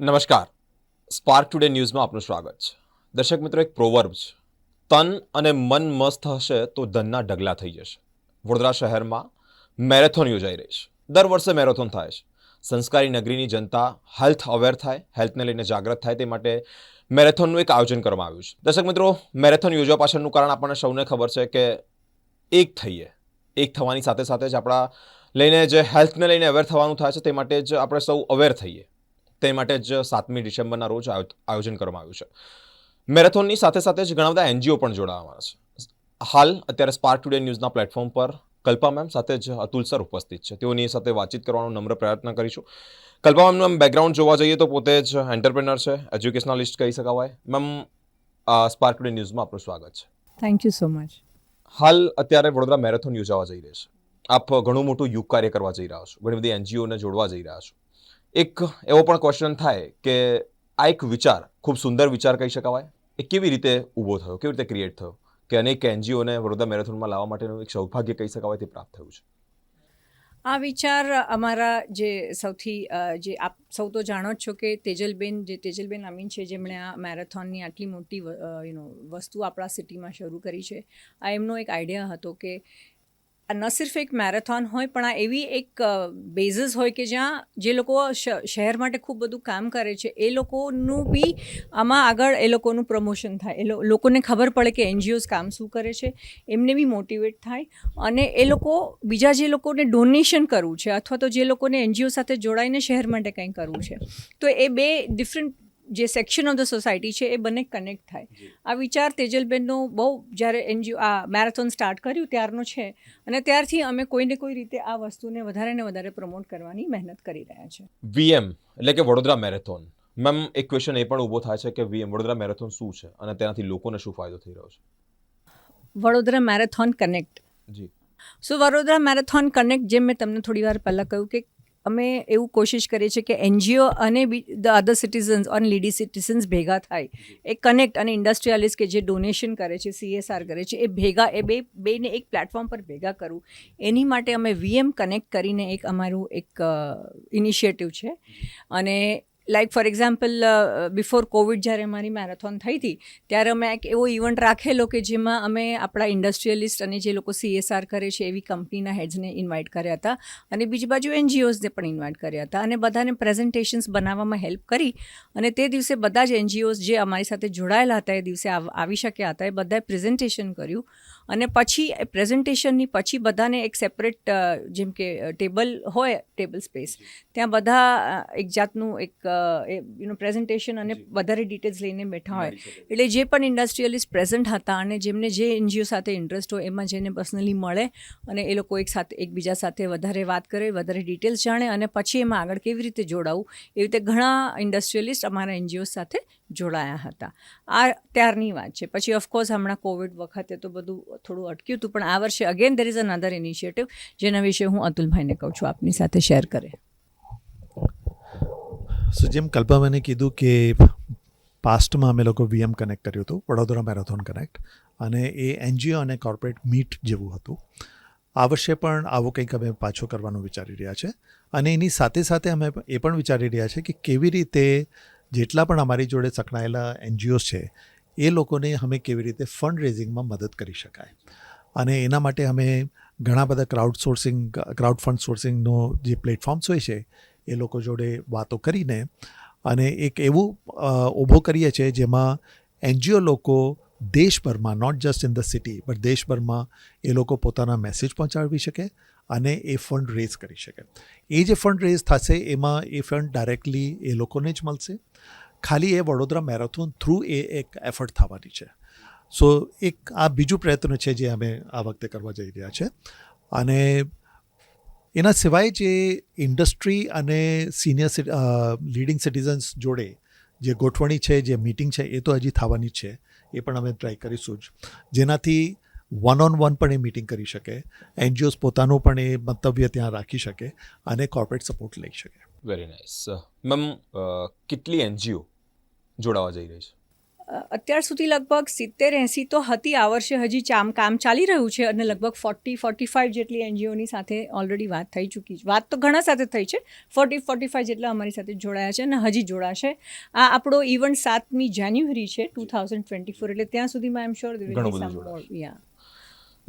નમસ્કાર. Spark today ન્યૂઝમાં આપનું સ્વાગત છે. દર્શક મિત્રો, એક પ્રોવર્બ છે. તન અને મન મસ્ત હશે તો ધનના ઢગલા થઈ જશે. વડોદરા શહેરમાં મેરેથોન યોજાઈ રહી છે. દર વર્ષે મેરેથોન થાય છે. સંસ્કારી નગરીની જનતા હેલ્થ અવેર થાય હેલ્થને લઈને જાગૃત થાય તે માટે મેરેથોનનું એક આયોજન કરવામાં આવ્યું છે. દર્શક મિત્રો, મેરેથોન યોજવા પાછળનું કારણ આપણને સૌને ખબર છે કે એક થઈએ. એક થવાની સાથે સાથે જ આપણા લઈને જે હેલ્થને લઈને અવેર થવાનું થાય છે તે માટે જ આપણે સૌ અવેર થઈએ. તે માટે જ સાતમી ડિસેમ્બરના રોજ આયોજન કરવામાં આવ્યું છે. મેરેથોનની સાથે સાથે જ ઘણા બધા એનજીઓ પણ જોડાવાના છે. હાલ અત્યારે સ્પાર્ક ટુડે ન્યૂઝના પ્લેટફોર્મ પર કલ્પા મેમ સાથે જ અતુલ સર ઉપસ્થિત છે. તેઓની સાથે વાતચીત કરવાનો નમ્ર પ્રયત્ન કરીશું. કલ્પા મેમનું એમ બેકગ્રાઉન્ડ જોવા જઈએ તો પોતે જ એન્ટરપ્રેનર છે એજ્યુકેશનલિસ્ટ કહી શકાવાય. મેમ સ્પાર્ક ટુડે ન્યૂઝમાં આપનું સ્વાગત છે. થેન્ક યુ સો મચ હાલ અત્યારે વડોદરા મેરેથોન યોજાવા જઈ રહી છે. આપ ઘણું મોટું યુગ કાર્ય કરવા જઈ રહ્યા છો. ઘણી બધી એનજીઓને જોડવા જઈ રહ્યા છો. એક એવો પણ ક્વેશ્ચન થાય કે આ એક વિચાર, ખૂબ સુંદર વિચાર કહી શકાય એ કેવી રીતે ઊભો થયો? કેવી રીતે ક્રિએટ થયો? કે અનેક એનજીઓને વડોદરા મેરેથોનમાં લાવવા માટેનું એક સૌભાગ્ય કહી શકાય તે પ્રાપ્ત થયું છે. આ વિચાર અમારા જે સૌથી જે આપ સૌ તો જાણો જ છો કે તેજલબેન, જે તેજલબેન અમીન છે, જેમણે આ મેરેથોનની આટલી મોટી યુ વસ્તુ આપણા સિટીમાં શરૂ કરી છે, આ એમનો એક આઈડિયા હતો કે ન સિર્ફ એક મેરેથોન હોય, પણ આ એવી એક બેઝિસ હોય કે જ્યાં જે લોકો શહેર માટે ખૂબ બધું કામ કરે છે, એ લોકોનું બી આમાં આગળ એ લોકોનું પ્રમોશન થાય. એ લોકોને ખબર પડે કે એનજીઓઝ કામ શું કરે છે, એમને બી મોટિવેટ થાય અને એ લોકો બીજા જે લોકોને ડોનેશન કરવું છે અથવા તો જે લોકોને એનજીઓ સાથે જોડાઈને શહેર માટે કંઈ કરવું છે. તો એ બે ડિફરન્ટ જે સેક્શન ઓફ ધ સોસાયટી છે એ બંને કનેક્ટ થાય. આ વિચાર તેજલબેનનો બહુ જ્યારે એનજીઓ આ મેરેથોન સ્ટાર્ટ કર્યું ત્યારનો છે અને ત્યારથી અમે કોઈને કોઈ રીતે આ વસ્તુને વધારે ને વધારે પ્રમોટ કરવાની મહેનત કરી રહ્યા છે. વીએમ એટલે કે વડોદરા મેરેથોન મેમ એક ક્વેશ્ચન એ પણ ઊભો થાય છે કે વીએમ વડોદરા મેરેથોન શું છે અને તેનાથી લોકોને શું ફાયદો થઈ રહ્યો છે? વડોદરા મેરેથોન કનેક્ટ જી. સો વડોદરા મેરેથોન કનેક્ટ જેમ મેં તમને થોડી વાર પહેલાં કહ્યું કે અમે એવું કોશિશ કરીએ છીએ કે એનજીઓ અને ધ અધર સિટીઝન્સ ઓન લીડી સિટીઝન્સ ભેગા થાય. એ કનેક્ટ અને ઇન્ડસ્ટ્રીઅલિસ્ટ કે જે ડોનેશન કરે છે સીએસઆર કરે છે, એ ભેગા, એ બે, બેને એક પ્લેટફોર્મ પર ભેગા કરવું. એની માટે અમે વીએમ કનેક્ટ કરીને એક અમારું એક ઇનિશિયેટિવ છે. અને like for example before Covid જ્યારે અમારી મેરેથોન થઈ હતી, ત્યારે અમે એક એવો ઇવેન્ટ રાખેલો કે જેમાં અમે આપણા ઇન્ડસ્ટ્રીયલિસ્ટ અને જે લોકો સીએસઆર કરે છે, એવી કંપનીના હેડ્સને ઇન્વાઇટ કર્યા હતા. અને બીજી બાજુ એનજીઓઝને પણ ઇન્વાઇટ કર્યા હતા. અને બધાને પ્રેઝન્ટેશન્સ બનાવવામાં હેલ્પ કરી. અને તે દિવસે બધા જ એનજીઓઝ જે અમારી સાથે જોડાયેલા હતા, એ દિવસે આવી શક્યા હતા, એ બધાએ પ્રેઝન્ટેશન કર્યું. અને પછી એ પ્રેઝન્ટેશનની પછી બધાને એક સેપરેટ જેમ કે ટેબલ હોય ટેબલ સ્પેસ ત્યાં બધા એક જાતનું એક યુનો પ્રેઝન્ટેશન અને વધારે ડિટેલ્સ લઈને બેઠા હોય. એટલે જે પણ ઇન્ડસ્ટ્રીયલિસ્ટ પ્રેઝન્ટ હતા અને જેમને જે એનજીઓ સાથે ઇન્ટરેસ્ટ હોય એમાં જઈને પર્સનલી મળે અને એ લોકો એક સાથે એકબીજા સાથે વધારે વાત કરે વધારે ડિટેલ્સ જાણે અને પછી એમાં આગળ કેવી રીતે જોડાવું એવી રીતે ઘણા ઇન્ડસ્ટ્રીયલિસ્ટ અમારા એનજીઓ સાથે જોડાયા હતા. આ ત્યારની વાત છે. પછી ઓફકોર્સ હમણાં કોવિડ વખતે તો બધું થોડું અટક્યું હતું, પણ આ વર્ષે again there is another initiative જેના વિશે હું અતુલભાઈને કહું છું, આપની સાથે શેર કરે. સો જેમ કલ્પાબેને કીધું કે પાસ્ટમાં અમે લોકો વીએમ કનેક્ટ કર્યું હતું, વડોદરા મેરેથોન કનેક્ટ અને એ એનજીઓ અને કોર્પોરેટ મીટ જેવું હતું. આ વર્ષે પણ આવું કંઈક અમે પાછો કરવાનું વિચારી રહ્યા છે. અને એની સાથે સાથે અમે એ પણ વિચારી રહ્યા છે કે કેવી રીતે જેટલા પણ અમારી જોડે સંકળાયેલા એનજીઓસ છે, એ લોકોને અમે કેવી રીતે ફંડ રેઝિંગમાં મદદ કરી શકાય. અને એના માટે અમે ઘણા બધા ક્રાઉડ સોર્સિંગ ક્રાઉડ ફંડ સોર્સિંગનો જે પ્લેટફોર્મ્સ હોય છે, એ લોકો જોડે વાતો કરીને અને એક એવું ઊભો કરીએ છીએ જેમાં એનજીઓ લોકો દેશભરમાં not just in the city but દેશભરમાં એ લોકો પોતાના મેસેજ પહોંચાડવી શકે અને એ ફંડ રેઝ કરી શકે. એ જે ફંડ રેઝ થશે, એમાં એ ફંડ ડાયરેક્ટલી એ લોકોને જ મળશે. ખાલી એ વડોદરા મેરેથોન થ્રુ એ એક એફર્ટ થવાની છે. સો, એક આ બીજું પ્રયત્ન છે જે અમે આ વખતે કરવા જઈ રહ્યા છે. અને એના સિવાય જે ઇન્ડસ્ટ્રી અને સિનિયર લીડિંગ સિટીઝન્સ જોડે જે ગોઠવણી છે, જે મીટિંગ છે, એ તો હજી થવાની છે. એ પણ અમે ટ્રાય કરીશું જ. જેનાથી વન ઓન વન પણ એ મીટિંગ કરી શકે એનજીઓ પોતાનું પણ એ મંતવ્ય ત્યાં રાખી શકે અને કોર્પોરેટ સપોર્ટ લઈ શકે. વેરી નાઇસ મેમ કેટલી એનજીઓ જોડાવા જઈ રહી છે? અત્યાર સુધી લગભગ સિત્તેર એંસી તો હતી આ વર્ષે હજી ચામ કામ ચાલી રહ્યું છે અને લગભગ ફોર્ટી ફોર્ટી ફાઇવ જેટલી એનજીઓની સાથે ઓલરેડી વાત થઈ ચૂકી છે. વાત તો ઘણા સાથે થઈ છે ફોર્ટી ફોર્ટી ફાઇવ જેટલા અમારી સાથે જોડાયા છે અને હજી જોડાશે. આ આપણો ઇવન્ટ સાતમી જાન્યુઆરી છે ટુ થાઉઝન્ડ ટ્વેન્ટી ફોર એટલે ત્યાં સુધીમાં આઈ એમ શ્યોર યા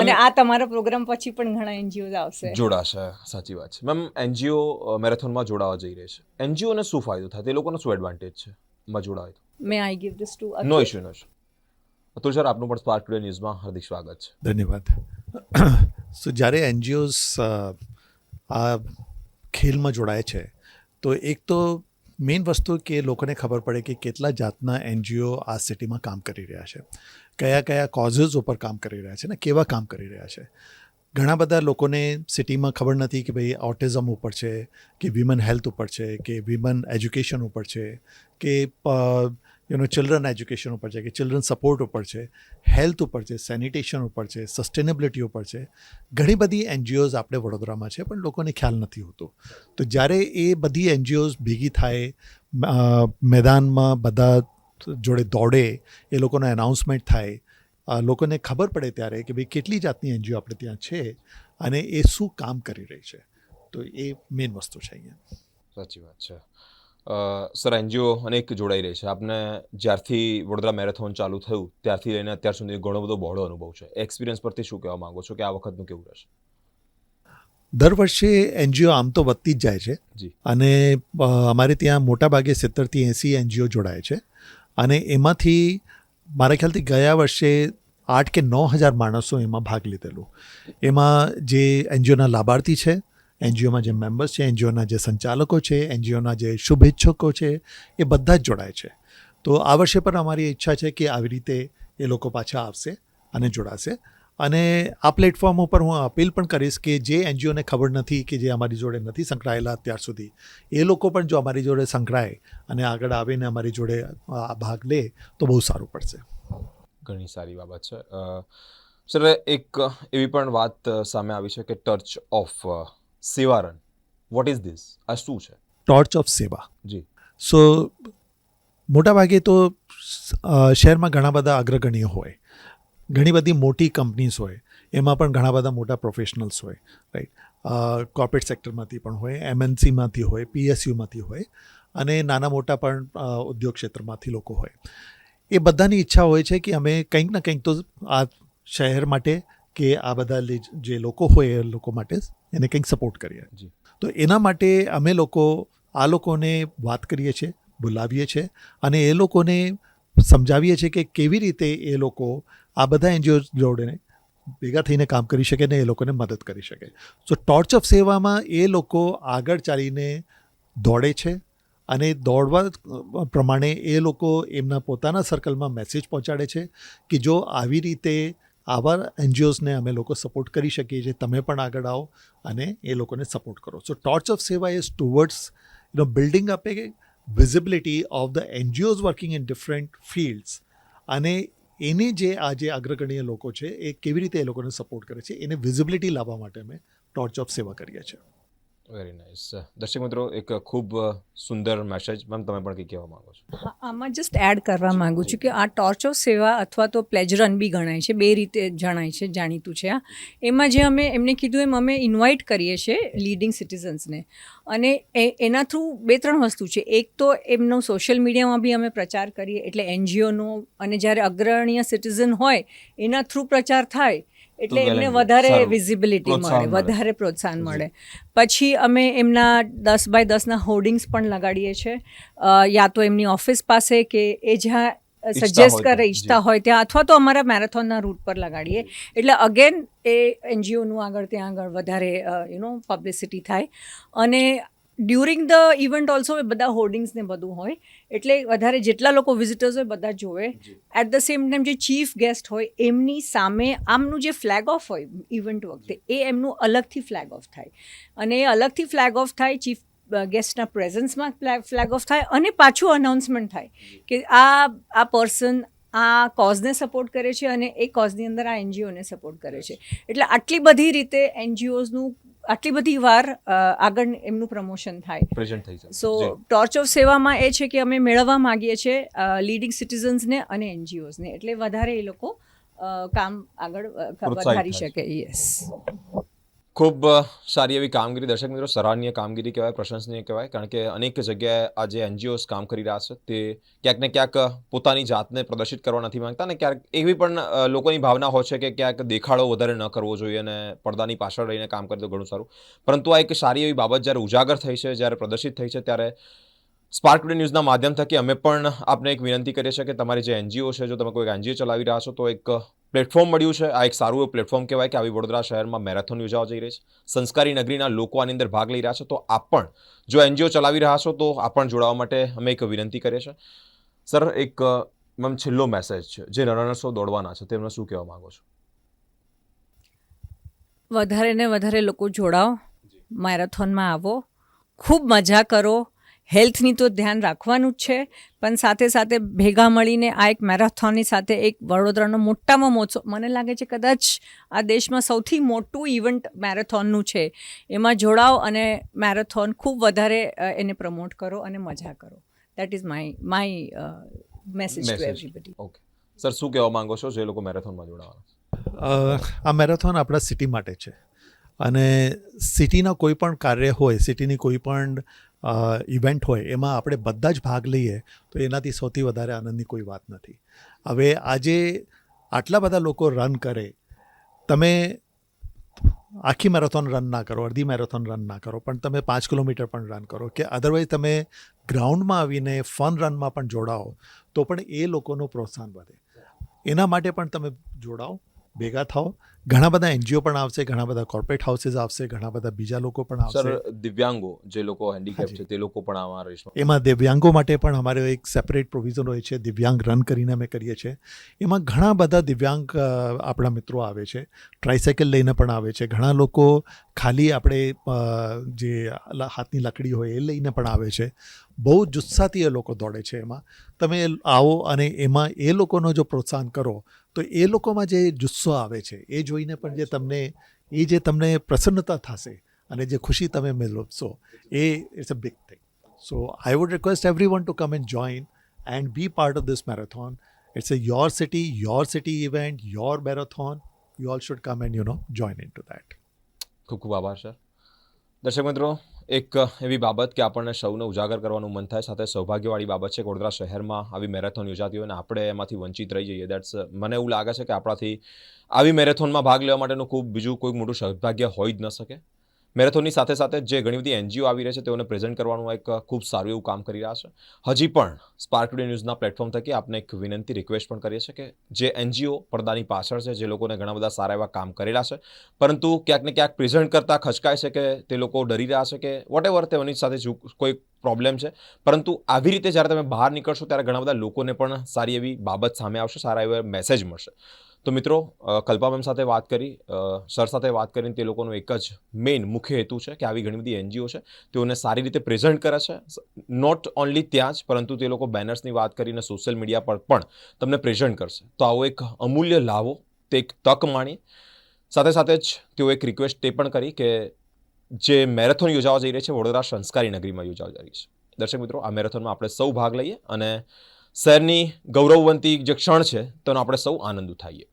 અને આ તમારા પ્રોગ્રામ પછી પણ ઘણા એનજીઓ આવશે. જોડાશે. સાચી વાત છે. મેમ એનજીઓ મેરેથોનમાં જોડાવા જઈ રહી છે. એનજીઓને શું ફાયદો થાય? તે લોકોનો શું એડવાન્ટેજ છે? માં જોડાય તો. May I give this to no issue no issue Atul sir આપનું પણ સ્પાર્ક ટુડે ન્યૂઝમાં હાર્દિક સ્વાગત છે. ધન્યવાદ. સો જ્યારે એનજીઓઝ આ ખેલમાં જોડાય છે તો એક તો મેઇન વસ્તુ કે લોકોને ખબર પડે કે કેટલા જાતના એનજીઓ આ સિટીમાં કામ કરી રહ્યા છે. કયા કયા કોઝિસ ઉપર કામ કરી રહ્યા છે ને કેવા કામ કરી રહ્યા છે. ઘણા બધા લોકોને સિટીમાં ખબર નથી કે ભાઈ ઓટિઝમ ઉપર છે, કે વિમન હેલ્થ ઉપર છે, કે વિમન એજ્યુકેશન ઉપર છે, કે યુ નો ચિલ્ડ્રન એજ્યુકેશન ઉપર છે કે ચિલ્ડ્રન સપોર્ટ ઉપર છે હેલ્થ ઉપર છે સેનિટેશન ઉપર છે સસ્ટેનેબિલિટી ઉપર છે ઘણી બધી એનજીઓઝ આપણે વડોદરામાં છે પણ લોકોને ખ્યાલ નથી હોતો તો જ્યારે એ બધી એનજીઓઝ ભેગી થાય મેદાનમાં બધા જોડે દોડે એ લોકોનો એનાઉન્સમેન્ટ થાય લોકોને ખબર પડે ત્યારે કે ભાઈ કેટલી જાતની એનજીઓ આપણે ત્યાં છે અને એ શું કામ કરી રહી છે તો એ મેઇન વસ્તુ છે અહીંયા સાચી વાત છે સર એનજીઓ અનેક જોડાઈ રહી છે. આપને જ્યારથી વડોદરા મેરેથોન ચાલુ થયું ત્યારથી લઈને અત્યાર સુધી ઘણો બધો બહોળો અનુભવ છે. એક્સપિરિયન્સ પરથી શું કહેવા માંગો છો કે આ વખતનું કેવું રહેશે? દર વર્ષે એનજીઓ આમ તો વધતી જ જાય છે. અને અમારે ત્યાં મોટાભાગે સિત્તેરથી એંસી એનજીઓ જોડાય છે. અને એમાંથી મારા ખ્યાલથી ગયા વર્ષે આઠ કે નવ હજાર માણસો એમાં ભાગ લીધેલું. એમાં જે એનજીઓના લાભાર્થી છે એનજીઓમાં જે મેમ્બર્સ છે, એનજીઓના જે સંચાલકો છે, એનજીઓના જે શુભેચ્છકો છે, એ બધા જ જોડાય છે. તો આ વર્ષે પણ અમારી ઈચ્છા છે કે આવી રીતે એ લોકો પાછા આવશે અને જોડાશે. અને આ પ્લેટફોર્મ ઉપર હું અપીલ પણ કરીશ કે જે એનજીઓને ખબર નથી કે જે અમારી જોડે નથી સંકળાયેલા અત્યાર સુધી, એ લોકો પણ જો અમારી જોડે સંકળાય અને આગળ આવીને અમારી જોડે આ ભાગ લે, તો બહુ સારું પડશે. ઘણી સારી બાબત છે. સર, એક એવી પણ વાત સામે આવી છે કે ટચ ઓફ સેવારન. વોટ ઇઝ ધીસ આ શું છે? ટોર્ચ ઓફ સેવા જી. સો મોટાભાગે તો શહેરમાં ઘણા બધા અગ્રગણ્ય હોય. ઘણી બધી મોટી કંપનીઝ હોય. એમાં પણ ઘણા બધા મોટા પ્રોફેશનલ્સ હોય રાઈટ કોર્પોરેટ સેક્ટરમાંથી પણ હોય એમએનસીમાંથી હોય પીએસયુમાંથી હોય અને નાના મોટા પણ ઉદ્યોગ ક્ષેત્રમાંથી લોકો હોય. એ બધાની ઈચ્છા હોય છે કે અમે કંઈક ને કંઈક તો આ શહેર માટે કે આ બધા જે લોકો હોય એ લોકો માટે એને કંઈક સપોર્ટ કરીએ. તો એના માટે અમે લોકો આ લોકોને વાત કરીએ છીએ બોલાવીએ છીએ અને એ લોકોને સમજાવીએ છીએ કે કેવી રીતે એ લોકો આ બધા એનજીઓ જોડે ભેગા થઈને કામ કરી શકે ને એ લોકોને મદદ કરી શકે સો ટોર્ચ ઓફ સેવામાં એ લોકો આગળ ચાલીને દોડે છે અને દોડવા પ્રમાણે એ લોકો એમના પોતાના સર્કલમાં મેસેજ પહોંચાડે છે કે જો આવી રીતે આવા એનજીઓઝને અમે લોકો સપોર્ટ કરી શકીએ છીએ. તમે પણ આગળ આવો અને એ લોકોને સપોર્ટ કરો. So torch of Seva is towards you know building up a visibility of the NGOs working in different fields અને એને જે આ જે અગ્રગણ્ય લોકો છે, એ કેવી રીતે એ લોકોને સપોર્ટ કરે છે, એને વિઝિબિલિટી લાવવા માટે અમે ટોર્ચ ઓફ સેવા કરીએ છીએ. વેરી નાઇસ દર્શક મિત્રો, એક ખૂબ સુંદર મેસેજ મેમ તમે પણ કંઈ કહેવા માંગો છો? આમાં જસ્ટ એડ કરવા માંગુ છું કે આ ટોર્ચ ઓફ સેવા અથવા તો પ્લેજ રન બી ગણાય છે, બે રીતે જણાય છે, જાણીતું છે આ. એમાં જે અમે, એમને કીધું એમ અમે ઇન્વાઇટ કરીએ છીએ લીડિંગ સિટીઝન્સને અને એના થ્રુ બે ત્રણ વસ્તુ છે. એક તો એમનો સોશિયલ મીડિયામાં બી અમે પ્રચાર કરીએ, એટલે એનજીઓનો, અને જ્યારે અગ્રણીય સિટીઝન હોય, એના થ્રુ પ્રચાર થાય એટલે એમને. વધારે વિઝિબિલિટી મળે. વધારે પ્રોત્સાહન મળે. પછી અમે એમના દસ બાય દસના હોર્ડિંગ્સ પણ લગાડીએ છીએ. યા તો એમની ઓફિસ પાસે કે એ જ્યાં સજેસ્ટ કરે ઈચ્છતા હોય ત્યાં અથવા તો અમારા મેરેથોનના રૂટ પર લગાડીએ. એટલે અગેન એ એનજીઓનું આગળ ત્યાં આગળ વધારે યુ નો પબ્લિસિટી થાય. અને ડ્યુરિંગ ધ ઇવેન્ટ ઓલ્સો એ બધા હોર્ડિંગ્સ ને બધું હોય. એટલે વધારે જેટલા લોકો વિઝિટર્સ હોય બધા જોવે. એટ ધ સેમ ટાઈમ જે ચીફ ગેસ્ટ હોય એમની સામે આમનું જે ફ્લેગ ઓફ હોય ઇવેન્ટ વખતે એ એમનું અલગથી ફ્લેગ ઓફ થાય. અને એ અલગથી ફ્લેગ ઓફ થાય ચીફ ગેસ્ટના પ્રેઝન્સમાં ફ્લેગ ઓફ થાય અને પાછું અનાઉન્સમેન્ટ થાય કે આ આ પર્સન આ કોઝને સપોર્ટ કરે છે અને એ કોઝની અંદર આ એનજીઓને સપોર્ટ કરે છે. એટલે આટલી બધી રીતે એનજીઓઝનું આટલી બધી વાર આગળ એમનું પ્રમોશન થાય. પ્રેઝન્ટ થઈ જાય. સો ટોર્ચ ઓફ સેવામાં એ છે કે અમે મેળવવા માંગીએ છીએ લીડિંગ સિટીઝન્સને અને એનજીઓઝને એટલે વધારે એ લોકો કામ આગળ વધારી શકે. યસ ખૂબ સારી એવી કામગીરી. દર્શક મિત્રો, સરાહનીય કામગીરી કહેવાય, પ્રશંસનીય કહેવાય, કારણ કે અનેક જગ્યાએ આ જે એનજીઓસ કામ કરી રહ્યા છે, તે ક્યાંક ને ક્યાંક પોતાની જાતને પ્રદર્શિત કરવા નથી માંગતા અને ક્યાંક એવી પણ લોકોની ભાવના હોય છે કે ક્યાંક દેખાડો વધારે ન કરવો જોઈએ અને પડદાની પાછળ રહીને કામ કરે તો ઘણું સારું. પરંતુ આ એક સારી એવી બાબત જ્યારે ઉજાગર થઈ છે, જ્યારે પ્રદર્શિત થઈ છે, ત્યારે સ્પાર્ક ટુડે ન્યૂઝના માધ્યમ થકી અમે પણ આપને એક વિનંતી કરીએ છીએ કે તમારી જે એનજીઓ છે જો તમે કોઈ એનજીઓ ચલાવી રહ્યા છો તો એક પ્લેટફોર્મ મળ્યું છે. આ એક સારું એવું પ્લેટફોર્મ કહેવાય કે આવી વડોદરા શહેરમાં મેરેથોન યોજાવા જઈ રહી છે. સંસ્કારી નગરીના લોકો આની અંદર ભાગ લઈ રહ્યા છે. તો આપ પણ જો એનજીઓ ચલાવી રહ્યા છો તો આપ પણ જોડાવા માટે અમે એક વિનંતી કરીએ છીએ. સર એક મેમ છેલ્લો મેસેજ છે. જે રનર્સો દોડવાના છે તેમને શું કહેવા માંગો છો? વધારે ને વધારે લોકો જોડાઓ. મેરેથોનમાં આવો. ખૂબ મજા કરો. હેલ્થની તો ધ્યાન રાખવાનું જ છે પણ સાથે સાથે ભેગા મળીને આ એક મેરેથોનની સાથે એક વડોદરાનો મોટામાં મોટો મને લાગે છે કદાચ આ દેશમાં સૌથી મોટું ઇવેન્ટ મેરેથોનનું છે. એમાં જોડાઓ અને મેરેથોન ખૂબ વધારે એને પ્રમોટ કરો અને મજા કરો. That is my my message to. Everybody okay sir શું કહેવા માંગો છો જે લોકો મેરેથોનમાં જોડાવાના? આ મેરેથોન આપણા સિટી માટે છે. અને સિટીના કોઈ પણ કાર્ય હોય સિટીની કોઈ પણ ઇવેન્ટ હોય, એમાં આપણે બધા જ ભાગ લઈએ, તો એનાથી સૌથી વધારે આનંદની કોઈ વાત નથી. હવે આજે આટલા બધા લોકો રન કરે, તમે આખી મેરેથોન રન ના કરો, અડધી મેરેથોન રન ના કરો, પણ તમે પાંચ કિલોમીટર પણ રન કરો, કે અધરવાઇઝ તમે ગ્રાઉન્ડમાં આવીને ફન રનમાં પણ જોડાઓ, તો પણ એ લોકોનું પ્રોત્સાહન વધે. એના માટે પણ તમે જોડાઓ ભેગા થાઓ. ઘણા બધા એનજીઓ પણ આવશે ઘણા બધા કોર્પોરેટ હાઉસીસ આવશે ઘણા બધા બીજા લોકો પણ સર દિવ્યાંગો જે લોકો હેન્ડીકેપ છે તે લોકો પણ આમાં રહેશે. એમાં દિવ્યાંગો માટે પણ અમારે એક સેપરેટ પ્રોવિઝન હોય છે દિવ્યાંગ રન કરીને અમે કરીએ છીએ. એમાં ઘણા બધા દિવ્યાંગ આપણા મિત્રો આવે છે. ટ્રાયસાઇકલ લઈને પણ આવે છે. ઘણા લોકો ખાલી આપણે જે હાથની લાકડી હોય એ લઈને પણ આવે છે. બહુ જુસ્સાથી એ લોકો દોડે છે એમાં તમે આવો અને એમાં એ લોકોનો જો પ્રોત્સાહન કરો તો એ લોકોમાં જે જુસ્સો આવે છે એ જોઈને પણ જે તમને એ જે તમને પ્રસન્નતા થશે અને જે ખુશી તમે મેળવશો એ it's a big thing So I would request everyone to come and join and be part of this marathon. It's a your city, your city event, your marathon. You all should come and you know join into that. ખૂબ ખૂબ આભાર sir દર્શક મિત્રો એક એવી બાબત કે આપણને સૌને ઉજાગર કરવાનું મન થાય, સાથે સૌભાગ્યવાળી બાબત છે વડોદરા શહેરમાં આવી મેરેથોન યોજાતી હોય અને આપણે એમાંથી વંચિત રહી જઈએ. દેટ્સ મને એવું લાગે છે કે આપણાથી આવી મેરેથોનમાં ભાગ લેવા માટેનું ખૂબ બીજું કોઈ મોટું સૌભાગ્ય હોઈ જ ન શકે. મેરેથોનની સાથે સાથે જે ઘણી બધી એનજીઓ આવી રહી છે, તેઓને પ્રેઝન્ટ કરવાનું એક ખૂબ સારું એવું કામ કરી રહ્યા છે. હજી પણ સ્પાર્ક ટુડે ન્યૂઝના પ્લેટફોર્મ થકી આપને એક વિનંતી, રિક્વેસ્ટ પણ કરીએ છીએ કે જે એનજીઓ પડદાની પાછળ છે, જે લોકોને ઘણા બધા સારા એવા કામ કરેલા છે, પરંતુ ક્યાંક ને ક્યાંક પ્રેઝન્ટ કરતાં ખચકાય છે કે તે લોકો ડરી રહ્યા છે કે વોટ એવર તેઓની સાથે કોઈ પ્રોબ્લેમ છે, પરંતુ આવી રીતે જ્યારે તમે બહાર નીકળશો ત્યારે ઘણા બધા લોકોને પણ સારી એવી બાબત સામે આવશે, સારા એવા મેસેજ મળશે. તો મિત્રો કલ્પા મેમ સાથે વાત કરી સર સાથે વાત કરીને તે લોકોનો એક જ મેઇન મુખ્ય હેતુ છે કે આવી ઘણી બધી એનજીઓ છે, તેઓને સારી રીતે પ્રેઝન્ટ કરે છે. નોટ ઓનલી ત્યાં જ, પરંતુ તે લોકો બેનર્સની વાત કરીને સોશિયલ મીડિયા પર પણ તમને પ્રેઝન્ટ કરશે. તો આવો એક અમૂલ્ય લાવો, તે એક તક માણી સાથે સાથે જ તેઓ એક રિક્વેસ્ટ તે પણ કરી કે જે મેરેથોન યોજાવા જઈ રહી છે, વડોદરા સંસ્કારી નગરીમાં યોજાવા જઈ રહી છે. દર્શક મિત્રો, આ મેરેથોનમાં આપણે સૌ ભાગ લઈએ અને શહેરની ગૌરવવંતી જે ક્ષણ છે, તેનો આપણે સૌ આનંદ ઉઠાવીએ.